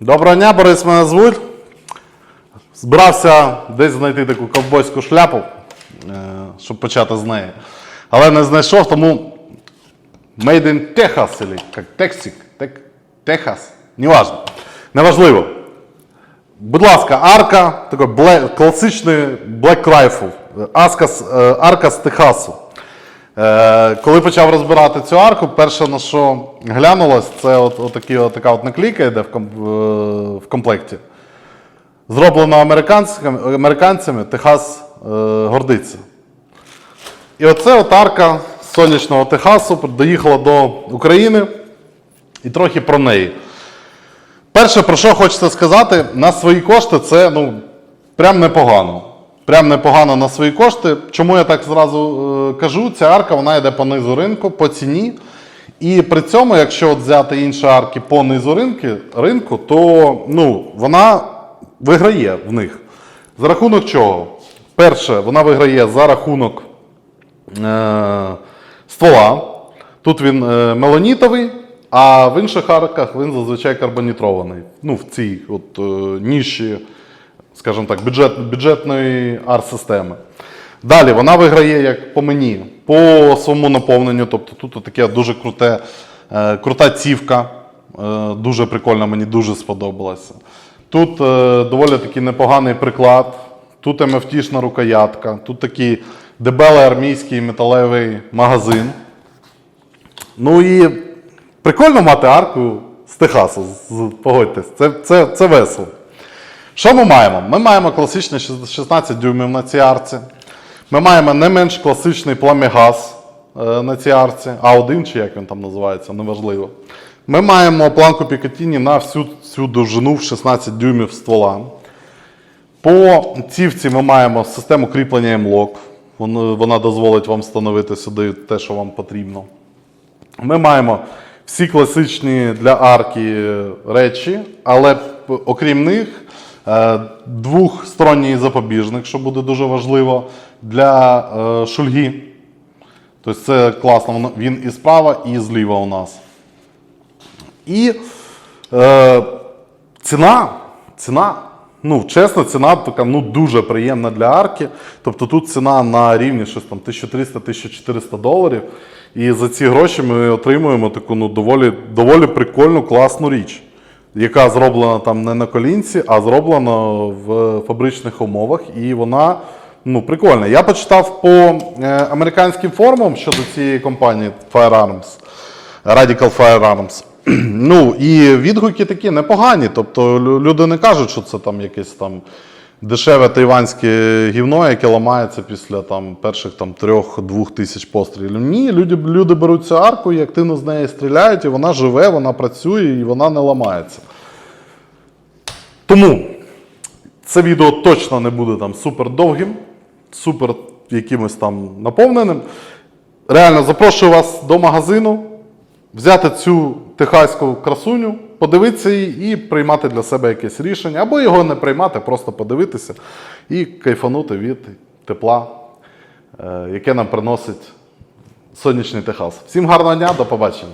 Доброго дня, Борис мене звуть. Збирався десь знайти таку ковбойську шляпу, е, щоб почати з неї. Але не знайшов, тому Made in Texas, или як Тексик, Тек- Техас, неважно. Неважливо. Будь ласка, арка, такий бле- класичний Black Rifle, е, арка з Техасу. Е, коли почав розбирати цю арку, перше на що глянулось, це от, отакі, от така от наклейка йде в, в комплекті. Зроблено американцями, американцями Техас е, гордиться. І оце от арка сонячного Техасу доїхала до України і трохи про неї. Перше, про що хочеться сказати, на свої кошти це ну, прям непогано. Прям непогано на свої кошти. Чому я так зразу е, кажу? Ця арка вона йде по низу ринку, по ціні. І при цьому, якщо от взяти інші арки по низу ринки, ринку, то ну, вона виграє в них. За рахунок чого? Перше, вона виграє за рахунок е, ствола. Тут він е, меланітовий, а в інших арках він зазвичай карбонітрований. Ну, в цій от, е, ніші, скажімо так, бюджет, бюджетної арт-системи. Далі вона виграє, як по мені, по своєму наповненню. Тобто тут таке дуже круте, е, крута цівка. Е, дуже прикольно, мені дуже сподобалося. Тут е, доволі такий непоганий приклад. Тут МФТшна рукоятка, тут такий дебелий армійський металевий магазин. Ну і прикольно мати арку з Техасу, погодьтесь, це, це, це весело. Що ми маємо? Ми маємо класичний 16 дюймів на цій арці. Ми маємо не менш класичний пламігаз е, на цій арці, А1 чи як він там називається, неважливо. Ми маємо планку Пікатіні на всю цю довжину в 16 дюймів ствола. По цівці ми маємо систему кріплення M-Lock. Вона, дозволить вам встановити сюди те, що вам потрібно. Ми маємо всі класичні для арки речі, але окрім них, е, двохсторонній запобіжник, що буде дуже важливо для е, шульги. Тобто це класно, він і справа, і зліва у нас. І е, ціна, ціна, ну, чесно, ціна така ну, дуже приємна для арки. Тобто тут ціна на рівні щось там 1300-1400 доларів. І за ці гроші ми отримуємо таку ну, доволі, доволі прикольну, класну річ, яка зроблена там не на колінці, а зроблена в фабричних умовах. І вона ну, прикольна. Я почитав по е, американським форумам щодо цієї компанії Firearms. Radical Firearms. Ну і відгуки такі непогані. Тобто люди не кажуть, що це там якесь там дешеве тайванське гівно, яке ламається після там перших там трьох-двох тисяч пострілів. Ні, люди, люди беруть цю арку і активно з неї стріляють, і вона живе, вона працює і вона не ламається. Тому це відео точно не буде там супер довгим, супер якимось там наповненим. Реально запрошую вас до магазину, взяти цю техаську красуню, подивитися її і приймати для себе якесь рішення, або його не приймати, просто подивитися і кайфанути від тепла, е, яке нам приносить сонячний Техас. Всім гарного дня, до побачення.